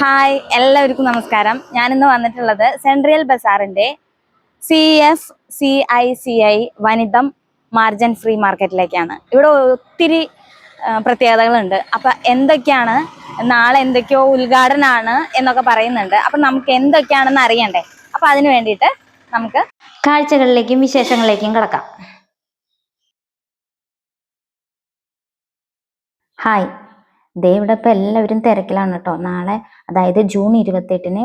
Hi എല്ലാവർക്കും നമസ്കാരം. ഞാനിന്ന് വന്നിട്ടുള്ളത് central ബസാറിന്റെ C F C I C I Vanitham margin free മാർക്കറ്റിലേക്കാണ്. ഇവിടെ ഒത്തിരി പ്രത്യേകതകളുണ്ട്. അപ്പൊ എന്തൊക്കെയാണ് നാളെ എന്തൊക്കെയോ ഉദ്ഘാടനമാണ് എന്നൊക്കെ പറയുന്നുണ്ട്. അപ്പൊ നമുക്ക് എന്തൊക്കെയാണെന്ന് അറിയണ്ടേ? അപ്പൊ അതിന് വേണ്ടിയിട്ട് നമുക്ക് കാഴ്ചകളിലേക്കും വിശേഷങ്ങളിലേക്കും കിടക്കാം. ഹായ് ദേ ഇവിടെ ഇപ്പം എല്ലാവരും തിരക്കിലാണ് കേട്ടോ. നാളെ അതായത് ജൂൺ ഇരുപത്തെട്ടിന്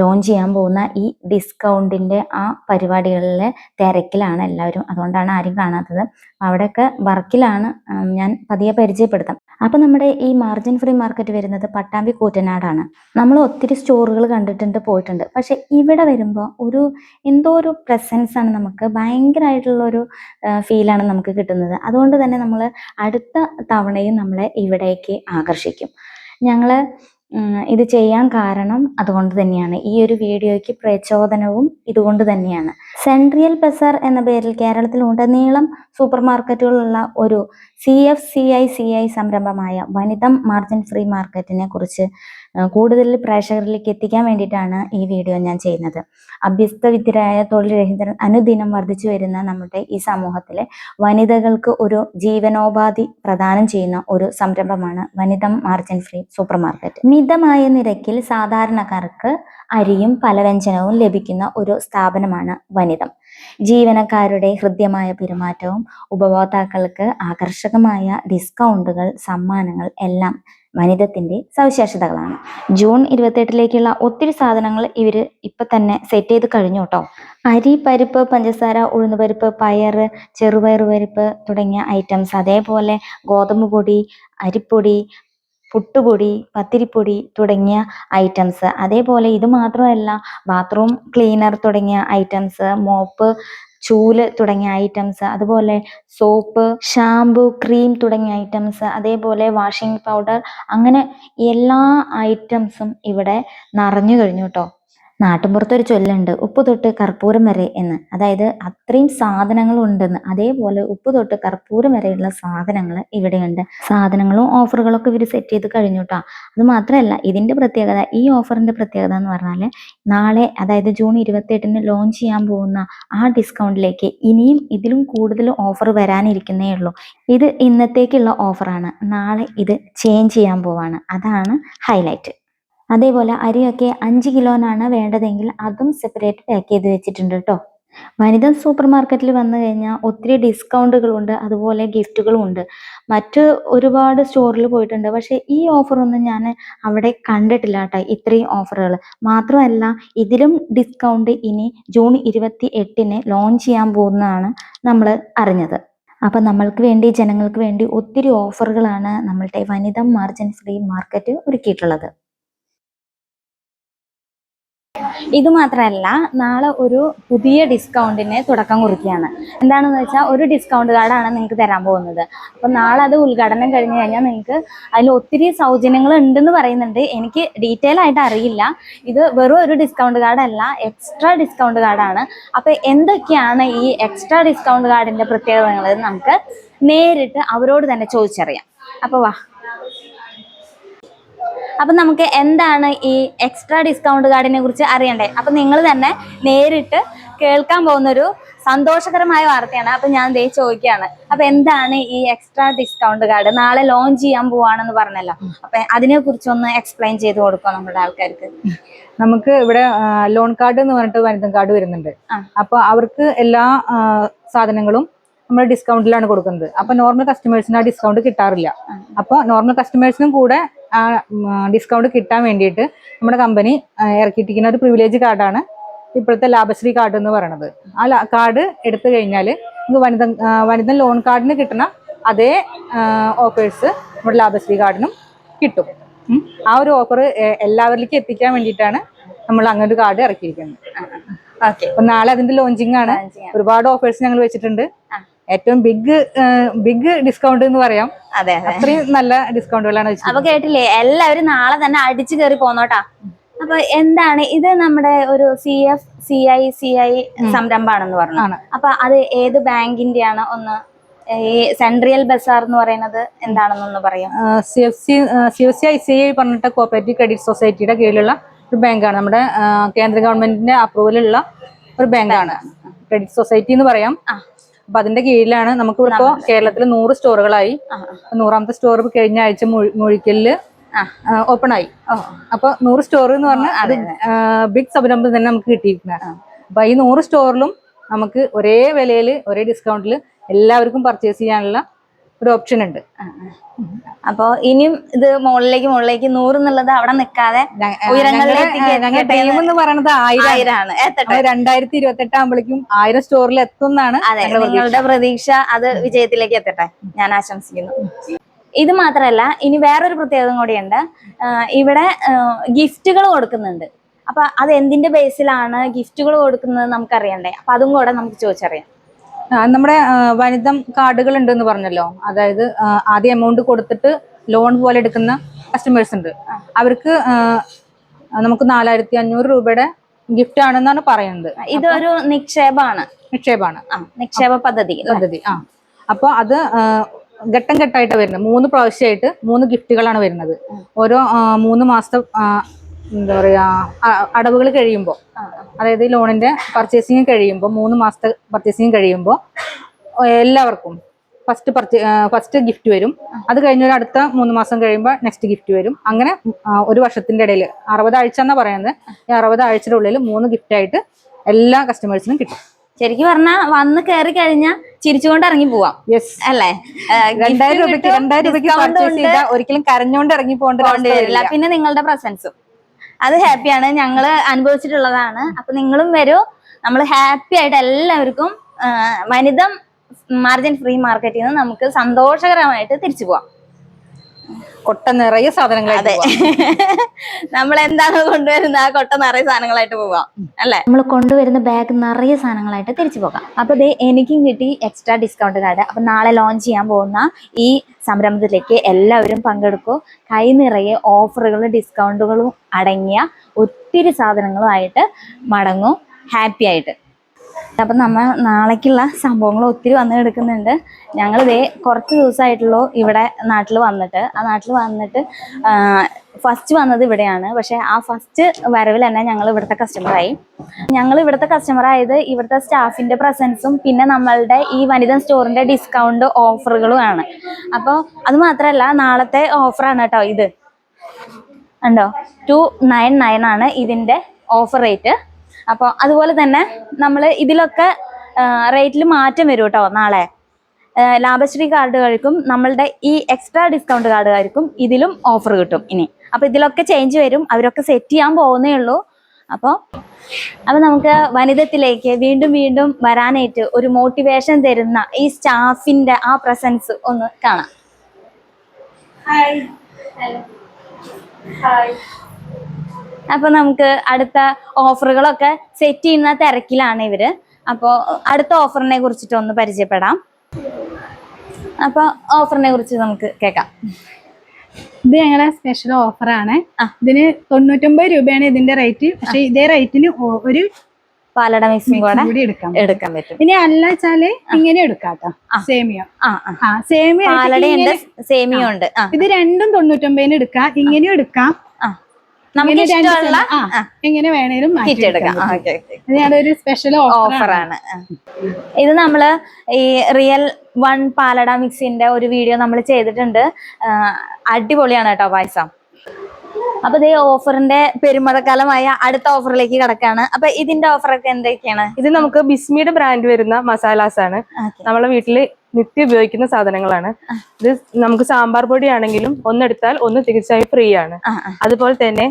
ലോഞ്ച് ചെയ്യാൻ പോകുന്ന ഈ ഡിസ്കൗണ്ടിന്റെ ആ പരിപാടികളിലെ തിരക്കിലാണ് എല്ലാവരും. അതുകൊണ്ടാണ് ആരും കാണാത്തത്. അവിടെയൊക്കെ വർക്കിലാണ് ഞാൻ പതിയെ പരിചയപ്പെടുത്താം. അപ്പൊ നമ്മുടെ ഈ മാർജിൻ ഫ്രീ മാർക്കറ്റ് വരുന്നത് പട്ടാമ്പി കൂറ്റനാടാണ്. നമ്മൾ ഒത്തിരി സ്റ്റോറുകൾ കണ്ടിട്ടുണ്ട് പോയിട്ടുണ്ട്. പക്ഷെ ഇവിടെ വരുമ്പോൾ ഒരു എന്തോ ഒരു പ്രസൻസ് ആണ് നമുക്ക് ഭയങ്കരമായിട്ടുള്ള ഒരു ഫീലാണ് നമുക്ക് കിട്ടുന്നത്. അതുകൊണ്ട് തന്നെ നമ്മൾ അടുത്ത തവണയും നമ്മളെ ഇവിടേക്ക് ആകർഷിക്കും. ഞങ്ങൾ ഇത് ചെയ്യാൻ കാരണം അതുകൊണ്ട് തന്നെയാണ്. ഈ ഒരു വീഡിയോയ്ക്ക് പ്രചോദനവും ഇതുകൊണ്ട് തന്നെയാണ്. സെൻട്രിയൽ ബസാർ എന്ന പേരിൽ കേരളത്തിൽ ഉടനീളം സൂപ്പർ മാർക്കറ്റുകളുള്ള ഒരു C F C I C I സംരംഭമായ വനിതം മാർജിൻ ഫ്രീ മാർക്കറ്റിനെ കുറിച്ച് കൂടുതൽ പ്രേക്ഷകരിലേക്ക് എത്തിക്കാൻ വേണ്ടിയിട്ടാണ് ഈ വീഡിയോ ഞാൻ ചെയ്യുന്നത്. അഭ്യസ്തവിദ്യരായ തൊഴിൽ രഹിതർ അനുദിനം വർദ്ധിച്ചു വരുന്ന നമ്മുടെ ഈ സമൂഹത്തിലെ വനിതകൾക്ക് ഒരു ജീവനോപാധി പ്രദാനം ചെയ്യുന്ന ഒരു സംരംഭമാണ് Vanitha margin free super market. മിതമായ നിരക്കിൽ സാധാരണക്കാർക്ക് അരിയും പലവ്യഞ്ജനവും ലഭിക്കുന്ന ഒരു സ്ഥാപനമാണ് വനിതം. ജീവനക്കാരുടെ ഹൃദ്യമായ പെരുമാറ്റവും ഉപഭോക്താക്കൾക്ക് ആകർഷകമായ ഡിസ്കൗണ്ടുകൾ സമ്മാനങ്ങൾ എല്ലാം വനിതത്തിന്റെ സവിശേഷതകളാണ്. ജൂൺ ഇരുപത്തെട്ടിലേക്കുള്ള ഒത്തിരി സാധനങ്ങൾ ഇവർ ഇപ്പൊ തന്നെ സെറ്റ് ചെയ്ത് കഴിഞ്ഞു കേട്ടോ അരി പരിപ്പ് പഞ്ചസാര ഉഴുന്നുപരിപ്പ് പയർ ചെറുപയർ പരിപ്പ് തുടങ്ങിയ ഐറ്റംസ്. അതേപോലെ ഗോതമ്പ് പൊടി അരിപ്പൊടി പുട്ടുപൊടി പത്തിരിപ്പൊടി തുടങ്ങിയ ഐറ്റംസ്. അതേപോലെ ഇത് മാത്രമല്ല ബാത്റൂം ക്ലീനർ തുടങ്ങിയ ഐറ്റംസ് മോപ്പ് ചൂൽ തുടങ്ങിയ ഐറ്റംസ് അതുപോലെ സോപ്പ് ഷാംപൂ ക്രീം തുടങ്ങിയ ഐറ്റംസ് അതേപോലെ വാഷിംഗ് പൗഡർ അങ്ങനെ എല്ലാ ഐറ്റംസും ഇവിടെ നിറഞ്ഞു കഴിഞ്ഞു കേട്ടോ നാട്ടിൻപുറത്തൊരു ചൊല്ലുണ്ട് ഉപ്പ് തൊട്ട് കർപ്പൂരം വരെ എന്ന്. അതായത് അത്രയും സാധനങ്ങൾ ഉണ്ടെന്ന് അതേപോലെ ഉപ്പ് തൊട്ട് കർപ്പൂരം വരെയുള്ള സാധനങ്ങൾ ഇവിടെയുണ്ട്. സാധനങ്ങളും ഓഫറുകളൊക്കെ ഇവർ സെറ്റ് ചെയ്ത് കഴിഞ്ഞു കേട്ടോ അത് മാത്രമല്ല ഇതിന്റെ പ്രത്യേകത ഈ ഓഫറിന്റെ പ്രത്യേകത എന്ന് പറഞ്ഞാൽ നാളെ അതായത് ജൂൺ ഇരുപത്തെട്ടിന് ലോഞ്ച് ചെയ്യാൻ പോകുന്ന ആ ഡിസ്കൗണ്ടിലേക്ക് ഇനിയും ഇതിലും കൂടുതൽ ഓഫർ വരാനിരിക്കുന്നേ ഉള്ളൂ. ഇത് ഇന്നത്തേക്കുള്ള ഓഫറാണ്. നാളെ ഇത് ചേഞ്ച് ചെയ്യാൻ പോവാണ്. അതാണ് ഹൈലൈറ്റ്. അതേപോലെ അരിയൊക്കെ അഞ്ച് കിലോനാണ് വേണ്ടതെങ്കിൽ അതും സെപ്പറേറ്റ് പാക്ക് ചെയ്ത് വെച്ചിട്ടുണ്ട് കേട്ടോ വനിതാ സൂപ്പർ മാർക്കറ്റിൽ വന്നു കഴിഞ്ഞാൽ ഒത്തിരി ഡിസ്കൗണ്ടുകളുണ്ട് അതുപോലെ ഗിഫ്റ്റുകളും ഉണ്ട്. മറ്റ് ഒരുപാട് സ്റ്റോറിൽ പോയിട്ടുണ്ട്. പക്ഷെ ഈ ഓഫറൊന്നും ഞാൻ അവിടെ കണ്ടിട്ടില്ല കേട്ടോ ഇത്രയും ഓഫറുകൾ മാത്രമല്ല ഇതിലും ഡിസ്കൗണ്ട് ഇനി ജൂൺ ഇരുപത്തി എട്ടിന് ലോഞ്ച് ചെയ്യാൻ പോകുന്നതാണ് നമ്മൾ അറിഞ്ഞത്. അപ്പം നമ്മൾക്ക് വേണ്ടി ജനങ്ങൾക്ക് വേണ്ടി ഒത്തിരി ഓഫറുകളാണ് നമ്മളുടെ വനിതാ മാർജിൻ ഫ്രീ മാർക്കറ്റ് ഒരുക്കിയിട്ടുള്ളത്. ഇത് മാത്രമല്ല നാളെ ഒരു പുതിയ ഡിസ്കൗണ്ടിന് തുടക്കം കുറിക്കുകയാണ്. എന്താണെന്ന് വെച്ചാൽ ഒരു ഡിസ്കൗണ്ട് കാർഡാണ് നിങ്ങൾക്ക് തരാൻ പോകുന്നത്. അപ്പം നാളെ അത് ഉദ്ഘാടനം കഴിഞ്ഞ് കഴിഞ്ഞാൽ നിങ്ങൾക്ക് അതിൽ ഒത്തിരി സൗജന്യങ്ങൾ ഉണ്ടെന്ന് പറയുന്നുണ്ട്. എനിക്ക് ഡീറ്റെയിൽ ആയിട്ട് അറിയില്ല. ഇത് വെറും ഒരു ഡിസ്കൗണ്ട് കാർഡല്ല എക്സ്ട്രാ ഡിസ്കൗണ്ട് കാർഡാണ് അപ്പം എന്തൊക്കെയാണ് ഈ എക്സ്ട്രാ ഡിസ്കൗണ്ട് കാർഡിന്റെ പ്രത്യേകതകൾ നമുക്ക് നേരിട്ട് അവരോട് തന്നെ ചോദിച്ചറിയാം. അപ്പോൾ വാ അപ്പൊ നമുക്ക് എന്താണ് ഈ എക്സ്ട്രാ ഡിസ്കൗണ്ട് കാർഡിനെ കുറിച്ച് അറിയണ്ടേ? അപ്പൊ നിങ്ങൾ തന്നെ നേരിട്ട് കേൾക്കാൻ പോകുന്നൊരു സന്തോഷകരമായ വാർത്തയാണ്. അപ്പൊ ഞാൻ ദേ ചോദിക്കുകയാണ്. അപ്പൊ എന്താണ് ഈ എക്സ്ട്രാ ഡിസ്കൗണ്ട് കാർഡ് നാളെ ലോഞ്ച് ചെയ്യാൻ പോവാണെന്ന് പറഞ്ഞല്ലോ. അപ്പൊ അതിനെ കുറിച്ചൊന്ന് എക്സ്പ്ലെയിൻ ചെയ്ത് കൊടുക്കാം നമ്മുടെ ആൾക്കാർക്ക്? നമുക്ക് ഇവിടെ ലോൺ കാർഡ് എന്ന് പറഞ്ഞിട്ട് വനിതാ കാർഡ് വരുന്നുണ്ട്. അപ്പൊ അവർക്ക് എല്ലാ സാധനങ്ങളും നമ്മൾ ഡിസ്കൗണ്ടിലാണ് കൊടുക്കുന്നത്. അപ്പൊ നോർമൽ കസ്റ്റമേഴ്സിന് ആ ഡിസ്കൗണ്ട് കിട്ടാറില്ല. അപ്പൊ നോർമൽ കസ്റ്റമേഴ്സിനും കൂടെ ആ ഡിസ്കൗണ്ട് കിട്ടാൻ വേണ്ടിയിട്ട് നമ്മുടെ കമ്പനി ഇറക്കിയിട്ടിരിക്കുന്ന ഒരു പ്രിവിലേജ് കാർഡാണ് ഇപ്പോഴത്തെ ലാഭശ്രീ കാർഡ് എന്ന് പറയുന്നത് ആ കാർഡ് എടുത്തു കഴിഞ്ഞാൽ നമുക്ക് വനിത വനിത ലോൺ കാർഡിന് കിട്ടുന്ന അതേ ഓഫേഴ്സ് നമ്മുടെ ലാഭശ്രീ കാർഡിനും കിട്ടും. ആ ഒരു ഓഫർ എല്ലാവരിലേക്കും എത്തിക്കാൻ വേണ്ടിയിട്ടാണ് നമ്മൾ അങ്ങനെ ഒരു കാർഡ് ഇറക്കിയിരിക്കുന്നത്. ഓക്കെ അപ്പൊ നാളെ അതിന്റെ ലോഞ്ചിങ് ആണ്. ഒരുപാട് ഓഫേഴ്സ് ഞങ്ങൾ വെച്ചിട്ടുണ്ട്. ഏറ്റവും ബിഗ് ബിഗ് ഡിസ്കൗണ്ട് എന്ന് പറയാം. അതെ അതെ. അത്രയും നല്ല ഡിസ്കൗണ്ടുകളാണ് അപ്പൊ കേട്ടില്ലേ എല്ലാവരും നാളെ തന്നെ അടിച്ചു കയറി പോന്നോട്ടാ. അപ്പൊ എന്താണ് ഇത് നമ്മുടെ ഒരു C F C I C I സംരംഭമാണെന്ന് പറഞ്ഞു. അപ്പൊ അത് ഏത് ബാങ്കിന്റെ ആണ് ഒന്ന് ഈ സെൻട്രിയൽ ബസാർ എന്ന് പറയുന്നത് എന്താണെന്നൊന്ന് പറയാം. C F C C F C I C I പറഞ്ഞിട്ട് കോപ്പറേറ്റീവ് ക്രെഡിറ്റ് സൊസൈറ്റിയുടെ കീഴിലുള്ള ഒരു ബാങ്കാണ്. നമ്മുടെ കേന്ദ്ര ഗവൺമെന്റിന്റെ അപ്രൂവലുള്ള ഒരു ബാങ്കാണ്. ക്രെഡിറ്റ് സൊസൈറ്റി എന്ന് പറയാം. അപ്പൊ അതിന്റെ കീഴിലാണ് നമുക്ക് ഇപ്പോ കേരളത്തിൽ നൂറ് സ്റ്റോറുകളായി. നൂറാമത്തെ സ്റ്റോർ കഴിഞ്ഞ ആഴ്ച മുഴി- മുഴിക്കലിൽ. ഓപ്പൺ ആയി അപ്പൊ നൂറ് സ്റ്റോർ എന്ന് പറഞ്ഞാൽ അത് ബിഗ് സംരംഭം തന്നെ നമുക്ക് കിട്ടിയിരിക്കുന്നത് അപ്പൊ ഈ നൂറ് സ്റ്റോറിലും നമുക്ക് ഒരേ വിലയിൽ ഒരേ ഡിസ്കൗണ്ടിൽ എല്ലാവർക്കും പർച്ചേസ് ചെയ്യാനുള്ള ഒരു ഓപ്ഷൻ ഉണ്ട്. ആ, ആ. അപ്പൊ ഇനിയും ഇത് മുകളിലേക്ക് മുകളിലേക്ക് നൂറ് എന്നുള്ളത് അവിടെ നിൽക്കാതെ ഞങ്ങളുടെ എന്ന് പറയുന്നത് ആയിരം. ആണ് എത്തട്ടെ. രണ്ടായിരത്തി ഇരുപത്തി എട്ട് ആകുമ്പോഴേക്കും ആയിരം സ്റ്റോറിൽ എത്തും എന്നാണ് അതെ നിങ്ങളുടെ പ്രതീക്ഷ അത് വിജയത്തിലേക്ക് എത്തട്ടെ. ഞാൻ ആശംസിക്കുന്നു. ഇത് മാത്രല്ല ഇനി വേറൊരു പ്രത്യേകത കൂടിയുണ്ട്. ഇവിടെ ഗിഫ്റ്റുകൾ കൊടുക്കുന്നുണ്ട്. അപ്പൊ അത് എന്തിന്റെ ബേസിലാണ് ഗിഫ്റ്റുകൾ കൊടുക്കുന്നത് നമുക്കറിയണ്ടേ? അപ്പൊ അതും കൂടെ നമുക്ക് ചോദിച്ചറിയാം. നമ്മുടെ വനിതം കാർഡുകൾ ഉണ്ട് എന്ന് പറഞ്ഞല്ലോ. അതായത് ആദ്യം എമൗണ്ട് കൊടുത്തിട്ട് ലോൺ പോലെ എടുക്കുന്ന കസ്റ്റമേഴ്സ് ഉണ്ട്. അവർക്ക് നമുക്ക് നാലായിരത്തി അഞ്ഞൂറ് രൂപയുടെ ഗിഫ്റ്റ് ആണെന്നാണ് പറയുന്നത്. ഇതൊരു നിക്ഷേപമാണ്. നിക്ഷേപമാണ്. നിക്ഷേപ പദ്ധതി? പദ്ധതി ആ. അപ്പോൾ അത് ഘട്ടം ഘട്ടമായിട്ട് വരുന്നത്. മൂന്ന് പ്രാവശ്യമായിട്ട് മൂന്ന് ഗിഫ്റ്റുകളാണ് വരുന്നത്. ഓരോ മൂന്ന് മാസത്തെ എന്താ പറയാ അടവുകൾ കഴിയുമ്പോൾ അതായത് ഈ ലോണിന്റെ പർച്ചേസിങ് കഴിയുമ്പോൾ മൂന്ന് മാസത്തെ പർച്ചേസിങ് കഴിയുമ്പോൾ എല്ലാവർക്കും ഫസ്റ്റ് പർച്ചേ ഫസ്റ്റ് ഗിഫ്റ്റ് വരും. അത് കഴിഞ്ഞ ഒരു അടുത്ത മൂന്ന് മാസം കഴിയുമ്പോൾ നെക്സ്റ്റ് ഗിഫ്റ്റ് വരും. അങ്ങനെ ഒരു വർഷത്തിന്റെ ഇടയിൽ അറുപത് ആഴ്ച എന്നാ പറയുന്നത് ഈ അറുപത് ആഴ്ചയുടെ ഉള്ളിൽ മൂന്ന് ഗിഫ്റ്റ് ആയിട്ട് എല്ലാ കസ്റ്റമേഴ്സിനും കിട്ടും. ശരിക്കും പറഞ്ഞാൽ വന്ന് കയറി കഴിഞ്ഞാൽ ചിരിച്ചുകൊണ്ട് ഇറങ്ങി പോവാം. അല്ലേ? രണ്ടായിരം രൂപയ്ക്ക് രണ്ടായിരം രൂപയ്ക്ക് ഒരിക്കലും കരഞ്ഞോണ്ട് ഇറങ്ങി പോകേണ്ട വരില്ല. പിന്നെ നിങ്ങളുടെ പ്രസൻസും അത് ഹാപ്പിയാണ് ഞങ്ങൾ അനുഭവിച്ചിട്ടുള്ളതാണ്. അപ്പൊ നിങ്ങളും വരൂ. നമ്മൾ ഹാപ്പി ആയിട്ട് എല്ലാവർക്കും വനിതം മാർജിൻ ഫ്രീ മാർക്കറ്റിൽ നിന്ന് നമുക്ക് സന്തോഷകരമായിട്ട് തിരിച്ചു പോവാം. കൊട്ട നിറയെ സാധനങ്ങളായിട്ട് അതെ. നമ്മൾ എന്താണ് കൊണ്ടുവരുന്നത് ആ കൊട്ട നിറയെ സാധനങ്ങളായിട്ട് പോവാം അല്ലെ? നമ്മൾ കൊണ്ടുവരുന്ന ബാഗ് നിറയെ സാധനങ്ങളായിട്ട് തിരിച്ചു പോകാം. അപ്പൊ ദേ എനിക്കും കിട്ടി എക്സ്ട്രാ ഡിസ്കൗണ്ട് കാർഡ്. അപ്പൊ നാളെ ലോഞ്ച് ചെയ്യാൻ പോകുന്ന ഈ സംരംഭത്തിലേക്ക് എല്ലാവരും പങ്കെടുക്കൂ. കൈ നിറയെ ഓഫറുകളും ഡിസ്കൗണ്ടുകളും അടങ്ങിയ ഒത്തിരി സാധനങ്ങളുമായിട്ട് മടങ്ങും. ഹാപ്പി ആയിട്ട്. അപ്പം നമ്മൾ നാളേക്കുള്ള സംഭവങ്ങൾ ഒത്തിരി വന്ന് കിടക്കുന്നുണ്ട്. ഞങ്ങൾ ഇതേ കുറച്ച് ദിവസമായിട്ടുള്ളൂ ഇവിടെ നാട്ടിൽ വന്നിട്ട്. ആ നാട്ടിൽ വന്നിട്ട് ഫസ്റ്റ് വന്നത് ഇവിടെയാണ്. പക്ഷേ ആ ഫസ്റ്റ് വരവിൽ തന്നെ ഞങ്ങൾ ഇവിടുത്തെ കസ്റ്റമറായി ഞങ്ങൾ ഇവിടുത്തെ കസ്റ്റമർ ആയത് ഇവിടുത്തെ സ്റ്റാഫിന്റെ പ്രസൻസും പിന്നെ നമ്മളുടെ ഈ വനിത സ്റ്റോറിന്റെ ഡിസ്കൗണ്ട് ഓഫറുകളുമാണ് അപ്പോൾ അത് മാത്രമല്ല നാളത്തെ ഓഫറാണ് കേട്ടോ ഇത്. ഉണ്ടോ ടു നയൻ നയൻ ആണ് ഇതിന്റെ ഓഫർ റേറ്റ് അപ്പോൾ അതുപോലെ തന്നെ നമ്മൾ ഇതിലൊക്കെ റേറ്റിൽ മാറ്റം വരും കേട്ടോ നാളെ. ലാഭശ്രീ കാർഡുകൾക്കും നമ്മളുടെ ഈ എക്സ്ട്രാ ഡിസ്കൗണ്ട് കാർഡുകാർക്കും ഇതിലും ഓഫർ കിട്ടും ഇനി. അപ്പോൾ ഇതിലൊക്കെ ചേഞ്ച് വരും അവരൊക്കെ സെറ്റ് ചെയ്യാൻ പോകുന്നേ ഉള്ളൂ. അപ്പോൾ അപ്പോൾ നമുക്ക് വനിതത്തിലേക്ക് വീണ്ടും വീണ്ടും വരാനായിട്ട് ഒരു മോട്ടിവേഷൻ തരുന്ന ഈ സ്റ്റാഫിന്റെ ആ പ്രസൻസ് ഒന്ന് കാണാം. അപ്പൊ നമുക്ക് അടുത്ത ഓഫറുകളൊക്കെ സെറ്റ് ചെയ്യുന്ന തിരക്കിലാണ് ഇവർ. അപ്പോൾ അടുത്ത ഓഫറിനെ കുറിച്ചിട്ട് ഒന്ന് പരിചയപ്പെടാം. അപ്പൊ ഓഫറിനെ കുറിച്ച് നമുക്ക് കേൾക്കാം. ഇത് ഞങ്ങളുടെ സ്പെഷ്യൽ ഓഫറാണ്. ഇതിന് തൊണ്ണൂറ്റൊമ്പത് രൂപയാണ് ഇതിന്റെ റേറ്റ് പക്ഷെ ഇതേ റേറ്റിന് ഒരു പാലട മിക്സും മിക്സും കൂടെ എടുക്കാം എടുക്കാൻ പറ്റും. ഇനി അല്ല വെച്ചാൽ ഇങ്ങനെ എടുക്കാട്ടോ. സേമിയ. ആ ആ. ആ സേമിയ സേമിയ ഉണ്ട്. ഇത് രണ്ടും തൊണ്ണൂറ്റൊമ്പതിന് എടുക്കാം. ഇങ്ങനെയും എടുക്കാം. നമുക്ക് ഇഷ്ടമുള്ള എങ്ങനെ വേണേലും എടുക്കാം. ഒരു സ്പെഷ്യൽ ഓഫറാണ് ഇത് നമ്മൾ ഈ റിയൽ വൺ പാലട മിക്സിന്റെ ഒരു വീഡിയോ നമ്മൾ ചെയ്തിട്ടുണ്ട്. അടിപൊളിയാണ് കേട്ടോ പായസം. അപ്പൊ ഇതേ ഓഫറിന്റെ പെരുമഴക്കാലമായ അടുത്ത ഓഫറിലേക്ക് കിടക്കാണ്. അപ്പൊ ഇതിന്റെ ഓഫറൊക്കെ എന്തൊക്കെയാണ്? ഇത് നമുക്ക് ബിസ്മിയുടെ ബ്രാൻഡ് വരുന്ന മസാലാസ് ആണ്. നമ്മളെ വീട്ടിൽ നിത്യം ഉപയോഗിക്കുന്ന സാധനങ്ങളാണ്. ഇത് നമുക്ക് സാമ്പാർ പൊടി ആണെങ്കിലും ഒന്നെടുത്താൽ ഒന്ന് തികച്ചായി ഫ്രീ ആണ്. അതുപോലെ തന്നെ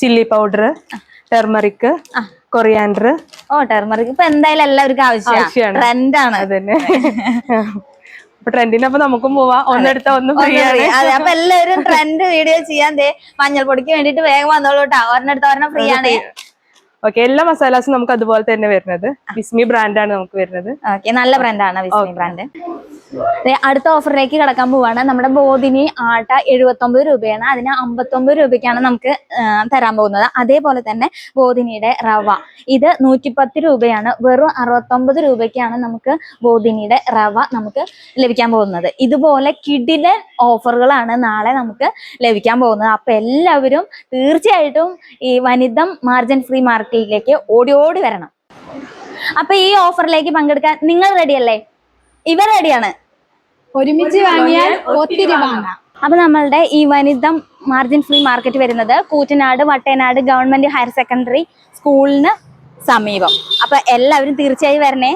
ചില്ലി പൗഡർ ടെർമറിക് കൊറിയാൻഡർ ഓ ടെർമറിക് ഇപ്പൊ എന്തായാലും എല്ലാവർക്കും ആവശ്യമാണ്. ട്രെൻഡാണ് അതന്നെ. അപ്പൊ ട്രെൻഡിനപ്പൊ നമുക്കും പോവാം. ഒന്നെടുത്ത ഒന്ന് ഫ്രീ ആണ്. അതെ അപ്പൊ എല്ലാവരും ട്രെൻഡ് വീഡിയോ ചെയ്യാൻ മഞ്ഞൾ പൊടിക്ക് വേണ്ടിട്ട് വേഗം വന്നോളൂ കേട്ടോ ഒരെണ്ണെടുത്ത് ഒരെണ്ണം ഫ്രീ ആണ്. ഓക്കെ എല്ലാ മസാലാസും നമുക്ക് അതുപോലെ തന്നെ വരുന്നത്. ബിസ്മി ബ്രാൻഡാണ് നമുക്ക് വരുന്നത്. ഓക്കെ നല്ല ബ്രാൻഡാണ് വിസ്മി ബ്രാൻഡ് അടുത്ത ഓഫറിലേക്ക് കടക്കാൻ പോവാണ്. നമ്മുടെ ബോധിനി ആട്ട എഴുപത്തൊമ്പത് രൂപയാണ്. അതിന് അമ്പത്തൊമ്പത് രൂപയ്ക്കാണ് നമുക്ക് തരാൻ പോകുന്നത്. അതേപോലെ തന്നെ ബോധിനിയുടെ റവ. ഇത് നൂറ്റിപ്പത്ത് രൂപയാണ്. വെറും അറുപത്തൊമ്പത് രൂപയ്ക്കാണ് നമുക്ക് ബോധിനിയുടെ റവ നമുക്ക് ലഭിക്കാൻ പോകുന്നത്. ഇതുപോലെ കിഡിലെ ഓഫറുകളാണ് നാളെ നമുക്ക് ലഭിക്കാൻ പോകുന്നത്. അപ്പൊ എല്ലാവരും തീർച്ചയായിട്ടും ഈ വനിതം മാർജിൻ ഫ്രീ മാർക്കറ്റിലേക്ക് ഓടി ഓടി വരണം. അപ്പൊ ഈ ഓഫറിലേക്ക് പങ്കെടുക്കാൻ നിങ്ങൾ റെഡിയല്ലേ ഇവർ റെഡിയാണ് ഒരുമിച്ച് വാങ്ങിയാൽ ഒത്തിരി വാങ്ങാം. അപ്പൊ നമ്മളുടെ ഈ വനിതം മാർജിൻ ഫ്രീ മാർക്കറ്റ് വരുന്നത് Koottanad Vattenad government higher secondary സ്കൂളിന് സമീപം. അപ്പൊ എല്ലാവരും തീർച്ചയായും വരണേ.